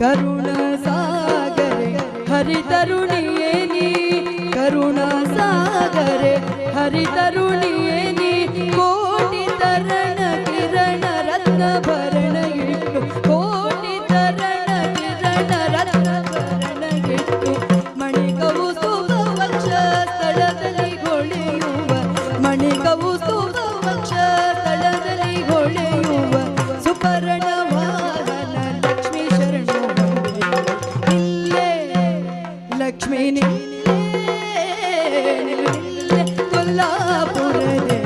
கருண சாகரே ஹரிதருணியே நீ கருண சாகரே ஹரிதருணியே நீ கோடி தரண கிரண ரத்ன பரண இட்டு கோடி தரண கிரண ரத்ன பரண இಟ್ಟು மணிகವು me ni ni ni ni ni ni ni ni ni